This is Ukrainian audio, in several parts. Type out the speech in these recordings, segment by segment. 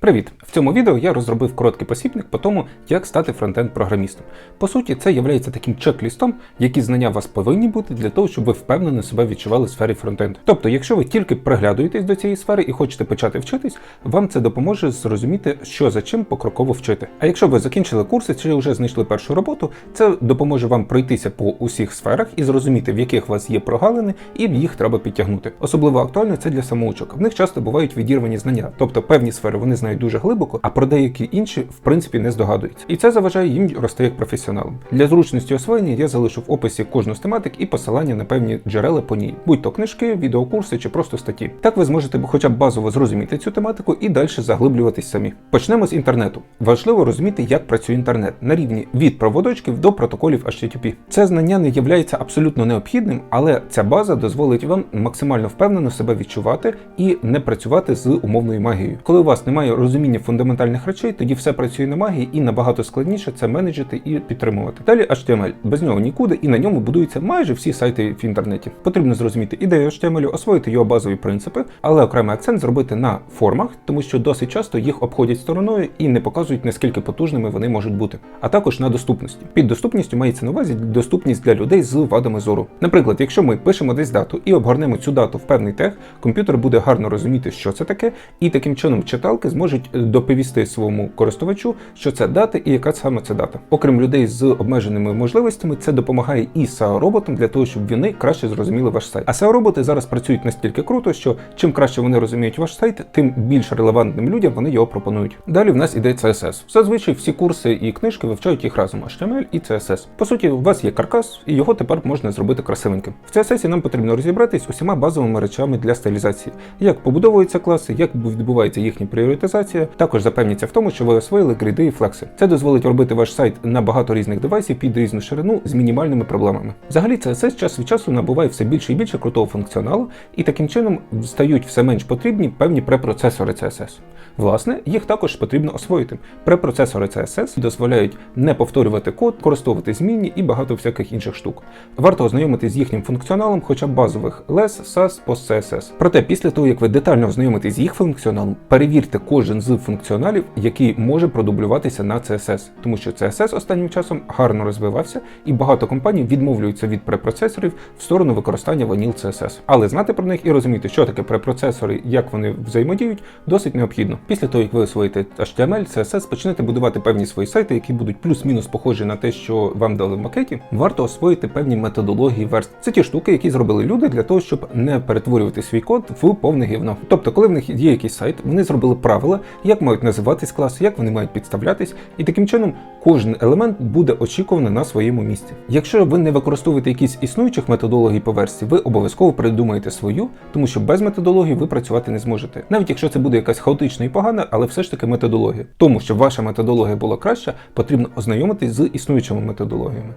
Привіт! В цьому відео я розробив короткий посібник по тому, як стати фронтенд-програмістом. По суті, це є таким чек-лістом, які знання у вас повинні бути для того, щоб ви впевнено себе відчували в сфері фронтенду. Тобто, якщо ви тільки приглядуєтесь до цієї сфери і хочете почати вчитись, вам це допоможе зрозуміти, що за чим покроково вчити. А якщо ви закінчили курси чи вже знайшли першу роботу, це допоможе вам пройтися по усіх сферах і зрозуміти, в яких у вас є прогалини, і їх треба підтягнути. Особливо актуально це для самоучок. В них часто бувають відірвані знання, тобто певні сфери вони знають дуже глибоко, а про деякі інші в принципі не здогадуються. І це заважає їм рости як професіоналам. Для зручності освоєння я залишу в описі кожну з тематик і посилання на певні джерела по ній, будь то книжки, відеокурси чи просто статті. Так ви зможете хоча б базово зрозуміти цю тематику і далі заглиблюватись самі. Почнемо з інтернету. Важливо розуміти, як працює інтернет на рівні від проводочків до протоколів HTTP. Це знання не є абсолютно необхідним, але ця база дозволить вам максимально впевнено себе відчувати і не працювати з умовною магією. Коли у вас немає розуміння фундаментальних речей, тоді все працює на магії і набагато складніше це менеджити і підтримувати. Далі HTML. без нього нікуди, і на ньому будуються майже всі сайти в інтернеті. Потрібно зрозуміти ідею HTML, освоїти його базові принципи, але окремий акцент зробити на формах, тому що досить часто їх обходять стороною і не показують наскільки потужними вони можуть бути. А також на доступності. Під доступністю мається на увазі доступність для людей з вадами зору. Наприклад, якщо ми пишемо десь дату і обгорнемо цю дату в певний тег, комп'ютер буде гарно розуміти, що це таке, і таким чином читалки зможуть доповісти своєму користувачу, що це дата і яка саме це дата. Окрім людей з обмеженими можливостями, це допомагає і SEO роботам для того, щоб вони краще зрозуміли ваш сайт. А SEO роботи зараз працюють настільки круто, що чим краще вони розуміють ваш сайт, тим більш релевантним людям вони його пропонують. Далі в нас іде CSS. Зазвичай всі курси і книжки вивчають їх разом HTML і CSS. По суті, у вас є каркас, і його тепер можна зробити красивеньким. В CSS нам потрібно розібратись усіма базовими речами для стилізації, як побудовуються класи, як відбувається їхня пріоритизація. Також запевніться в тому, що ви освоїли гриди і флекси. Це дозволить робити ваш сайт на багато різних девайсів під різну ширину з мінімальними проблемами. Взагалі, CSS час від часу набуває все більше і більше крутого функціоналу, і таким чином стають все менш потрібні певні препроцесори CSS. Власне, їх також потрібно освоїти. Препроцесори CSS дозволяють не повторювати код, користувати змінні і багато всяких інших штук. Варто ознайомитись з їхнім функціоналом, хоча б базових LESS, SAS, PostCSS. Проте після того, як ви детально ознайомитесь з їх функціоналом, перевірте кожен з функціоналів, який може продублюватися на CSS, тому що CSS останнім часом гарно розвивався, і багато компаній відмовляються від препроцесорів в сторону використання Vanilla CSS. Але знати про них і розуміти, що таке препроцесори, як вони взаємодіють, досить необхідно. Після того, як ви освоїте HTML, CSS, почнете будувати певні свої сайти, які будуть плюс-мінус похожі на те, що вам дали в макеті, варто освоїти певні методології верст. Це ті штуки, які зробили люди для того, щоб не перетворювати свій код в повне гівно. Тобто, коли в них є якийсь сайт, вони зробили правила, як мають називатись класи, як вони мають підставлятись, і таким чином кожен елемент буде очікуваний на своєму місці. Якщо ви не використовуєте якісь існуючих методологій по версії, ви обов'язково придумаєте свою, тому що без методології ви працювати не зможете. Навіть якщо це буде якась хаотична і погана, але все ж таки методологія. Тому щоб ваша методологія була краща, потрібно ознайомитись з існуючими методологіями.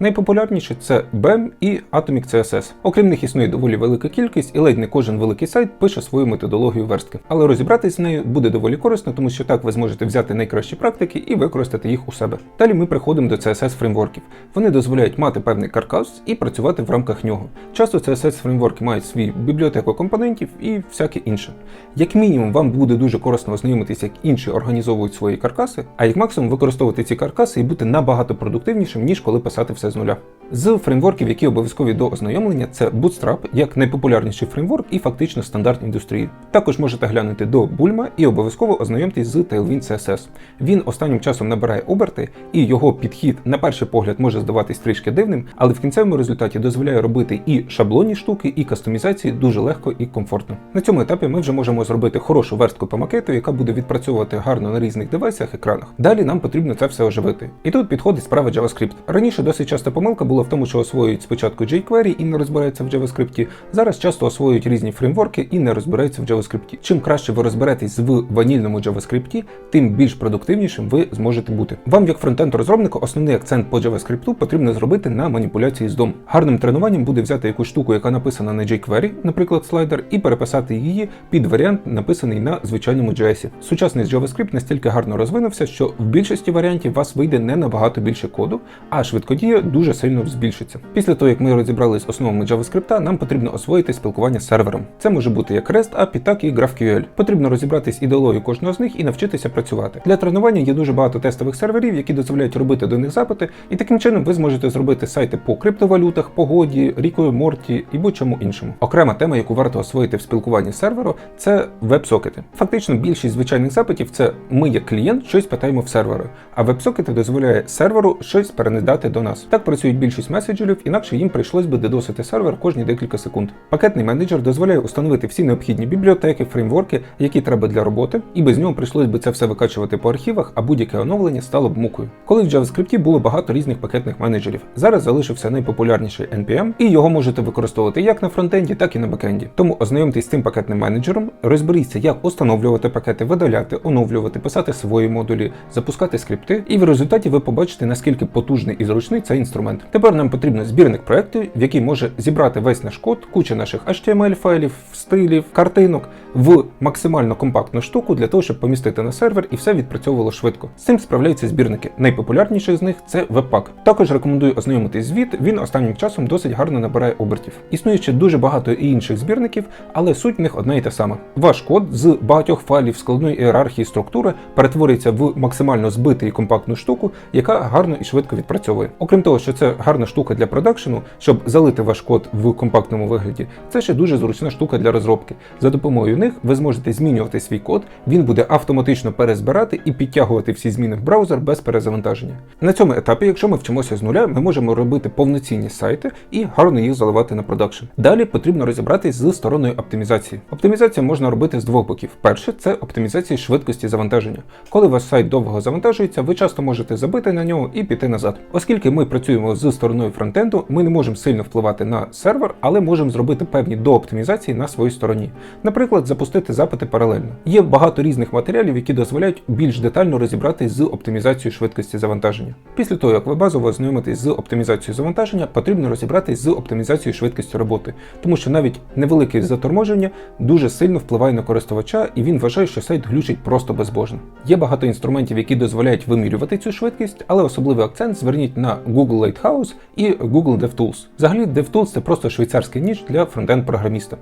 Найпопулярніше це BEM і Atomic CSS. Окрім них існує доволі велика кількість, і ледь не кожен великий сайт пише свою методологію верстки. Але розібратись з нею буде доволі корисно, тому що так ви зможете взяти найкращі практики і використати їх у себе. Далі ми приходимо до CSS фреймворків. Вони дозволяють мати певний каркас і працювати в рамках нього. Часто CSS фреймворки мають свій бібліотеку компонентів і всяке інше. Як мінімум, вам буде дуже корисно ознайомитися, як інші організовують свої каркаси, а як максимум використовувати ці каркаси і бути набагато продуктивнішим, ніж коли писати все з нуля. З фреймворків, які обов'язкові до ознайомлення, це Bootstrap як найпопулярніший фреймворк і фактично стандарт індустрії. Також можете глянути до Bulma і обов'язково ознайомтесь з Tailwind CSS. Він останнім часом набирає оберти, і його підхід на перший погляд може здаватись трішки дивним, але в кінцевому результаті дозволяє робити і шаблонні штуки, і кастомізації дуже легко і комфортно. На цьому етапі ми вже можемо зробити хорошу верстку по макету, яка буде відпрацьовувати гарно на різних девайсах, екранах. Далі нам потрібно це все оживити. І тут підходить справа JavaScript. Раніше досить часто помилка була в тому, що освоюють спочатку jQuery і не розбираються в JavaScript. Зараз часто освоюють різні фреймворки і не розбираються в JavaScript. Чим краще ви розберетесь в ванільному JavaScript, тим більш продуктивнішим ви зможете бути. Вам, як фронтенд-розробнику, основний акцент по JavaScript потрібно зробити на маніпуляції з DOM. Гарним тренуванням буде взяти якусь штуку, яка написана на jQuery, наприклад, слайдер, і переписати її під варіант, написаний на звичайному JS. Сучасний JavaScript настільки гарно розвинувся, що в більшості варіантів вас вийде не набагато більше коду, а швидкодія дуже сильно збільшиться. Після того, як ми розібрались з основами JavaScript, нам потрібно освоїти спілкування з сервером. Це може бути як REST API, так і GraphQL. Потрібно розібратись ідеологію технологію кожного з них і навчитися працювати. Для тренування є дуже багато тестових серверів, які дозволяють робити до них запити, і таким чином ви зможете зробити сайти по криптовалютах, погоді, рікою Морті і будь-чому іншому. Окрема тема, яку варто освоїти в спілкуванні з серверу, це веб-сокети. Фактично, більшість звичайних запитів це ми, як клієнт, щось питаємо в серверу, а веб-сокети дозволяє серверу щось перенедати до нас. Так працюють більшість меседжерів, інакше їм прийшлось би дедосити сервер кожні декілька секунд. Пакетний менеджер дозволяє установити всі необхідні бібліотеки, фреймворки, які треба для роботи, і без нього прийшлось би це все викачувати по архівах, а будь-яке оновлення стало б мукою. Коли в JavaScript було багато різних пакетних менеджерів, зараз залишився найпопулярніший NPM, і його можете використовувати як на фронтенді, так і на бекенді. Тому ознайомтесь з цим пакетним менеджером, розберіться, як установлювати пакети, видаляти, оновлювати, писати свої модулі, запускати скрипти, і в результаті ви побачите, наскільки потужний і зручний цей інструмент. Тепер нам потрібен збірник проєктів, в який може зібрати весь наш код, куча наших HTML файлів, стилів, картинок в максимально компактну штуку для того, щоб помістити на сервер і все відпрацьовувало швидко. З цим справляються збірники. Найпопулярніший з них це Webpack. Також рекомендую ознайомитись з від, він останнім часом досить гарно набирає обертів. Існує ще дуже багато і інших збірників, але суть в них одна і та сама. Ваш код з багатьох файлів складної ієрархії структури перетворюється в максимально збитий і компактну штуку, яка гарно і швидко відпрацьовує. Окрім того, що це гарна штука для продакшену, щоб залити ваш код в компактному вигляді, це ще дуже зручна штука для розробки. За допомогою них ви зможете змінювати свій код, він буде автоматично перезбирати і підтягувати всі зміни в браузер без перезавантаження. На цьому етапі, якщо ми вчимося з нуля, ми можемо робити повноцінні сайти і гарно їх заливати на продакшн. Далі потрібно розібратись з стороною оптимізації. Оптимізацію можна робити з двох боків. Перше це оптимізація швидкості завантаження. Коли ваш сайт довго завантажується, ви часто можете забити на нього і піти назад. Оскільки ми працюємо з стороною фронтенду, ми не можемо сильно впливати на сервер, але можемо зробити певні дооптимізації на своїй стороні. Наприклад, запустити запити паралельно. Є багато різних матеріалів, які дозволяють більш детально розібратись з оптимізацією швидкості завантаження. Після того, як ви базово ознайомитесь з оптимізацією завантаження, потрібно розібратись з оптимізацією швидкості роботи, тому що навіть невелике заторможення дуже сильно впливає на користувача, і він вважає, що сайт глючить просто безбожно. Є багато інструментів, які дозволяють вимірювати цю швидкість, але особливий акцент зверніть на Google Lighthouse і Google DevTools. Взагалі, DevTools – це просто швейцарський ніж для фронтенд-програміста.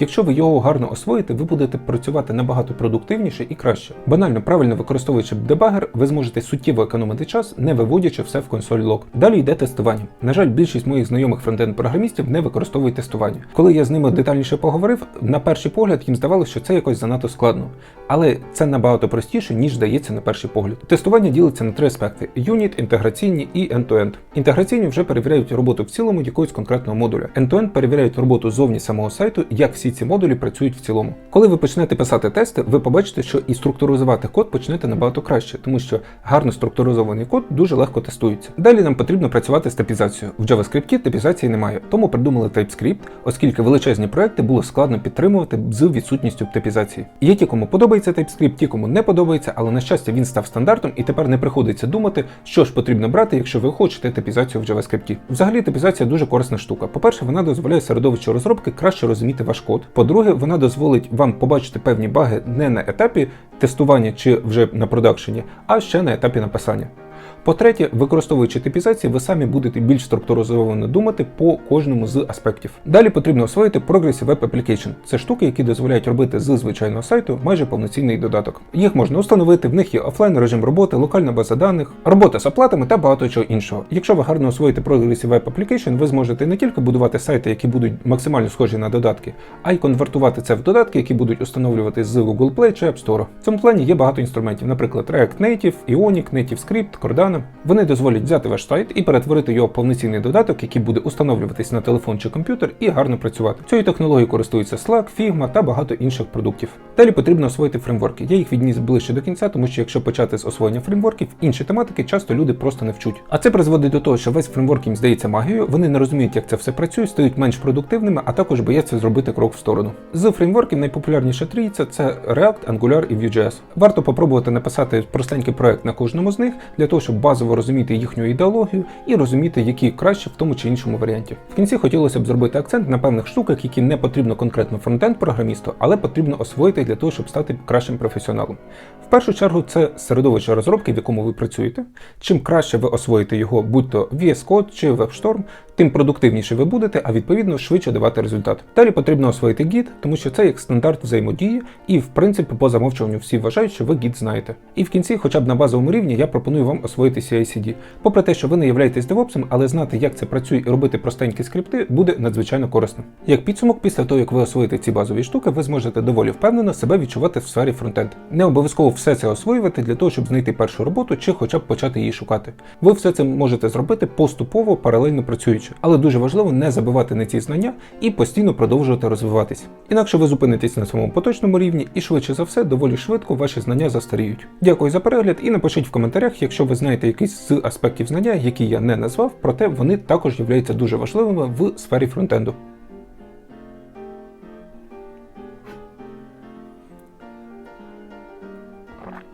Якщо ви його гарно освоїте, ви будете працювати набагато продуктивніше і краще. Банально правильно використовуючи дебагер, ви зможете суттєво економити час, не виводячи все в консоль лог. Далі йде тестування. На жаль, більшість моїх знайомих фронтенд-програмістів не використовують тестування. Коли я з ними детальніше поговорив, на перший погляд їм здавалося, що це якось занадто складно. Але це набагато простіше, ніж здається на перший погляд. Тестування ділиться на три аспекти: юніт, інтеграційні і end-to-end. Інтеграційні вже перевіряють роботу в цілому якогось конкретного модуля. End-to-end перевіряють роботу зовні самого сайту, як всі ці модулі працюють в цілому. Коли ви почнете писати тести, ви побачите, що і структуризувати код почнете набагато краще, тому що гарно структуризований код дуже легко тестується. Далі нам потрібно працювати з типізацією. В JavaScript типізації немає, тому придумали TypeScript, оскільки величезні проекти було складно підтримувати з відсутністю типізації. Є ті, кому подобається TypeScript, ті, кому не подобається, але на щастя він став стандартом і тепер не приходиться думати, що ж потрібно брати, якщо ви хочете типізацію в JavaScript. Взагалі, типізація дуже корисна штука. По-перше, вона дозволяє середовищу розробки краще розуміти ваш код. По-друге, вона дозволить вам побачити певні баги не на етапі тестування чи вже на продакшені, а ще на етапі написання. По-третє, використовуючи типізації, ви самі будете більш структуризовано думати по кожному з аспектів. Далі потрібно освоїти Progressive Web Application. Це штуки, які дозволяють робити з звичайного сайту майже повноцінний додаток. Їх можна установити, в них є офлайн режим роботи, локальна база даних, робота з оплатами та багато чого іншого. Якщо ви гарно освоїте Progressive Web Application, ви зможете не тільки будувати сайти, які будуть максимально схожі на додатки, а й конвертувати це в додатки, які будуть установлювати з Google Play чи App Store. В цьому плані є багато інструментів, наприклад, React Native, Ionic, Native Script, NativeScript, Cordana. Вони дозволять взяти ваш сайт і перетворити його в повноцінний додаток, який буде установлюватись на телефон чи комп'ютер і гарно працювати. Цією технологією користуються Slack, Figma та багато інших продуктів. Далі потрібно освоїти фреймворки. Я їх відніс ближче до кінця, тому що якщо почати з освоєння фреймворків, інші тематики часто люди просто не вчуть. А це призводить до того, що весь фреймворк їм здається магією, вони не розуміють, як це все працює, стають менш продуктивними, а також бояться зробити крок в сторону. З фреймворків найпопулярніша трійця це React, Angular і Vue.js. Варто попробувати написати простенький проект на кожному з них для того, щоб базово розуміти їхню ідеологію і розуміти, які краще в тому чи іншому варіанті. В кінці хотілося б зробити акцент на певних штуках, які не потрібно конкретно фронтенд-програмісту, але потрібно освоїти для того, щоб стати кращим професіоналом. В першу чергу це середовище розробки, в якому ви працюєте. Чим краще ви освоїте його, будь то VS Code чи WebStorm, тим продуктивніше ви будете, а відповідно швидше давати результат. Далі потрібно освоїти гід, тому що це як стандарт взаємодії, і в принципі по замовчуванню всі вважають, що ви гід знаєте. І в кінці, хоча б на базовому рівні, я пропоную вам освоїти CI/CD. Попри те, що ви не являєтесь девопсом, але знати, як це працює і робити простенькі скрипти, буде надзвичайно корисно. Як підсумок, після того як ви освоїте ці базові штуки, ви зможете доволі впевнено себе відчувати в сфері фронтенд. Не обов'язково все це освоювати для того, щоб знайти першу роботу чи хоча б почати її шукати. Ви все це можете зробити поступово, паралельно працюючи, але дуже важливо не забивати на ці знання і постійно продовжувати розвиватись. Інакше ви зупинитесь на своєму поточному рівні і швидше за все доволі швидко ваші знання застаріють. Дякую за перегляд і напишіть в коментарях, якщо ви знаєте якийсь з аспектів знання, які я не назвав, проте вони також являються дуже важливими в сфері фронтенду.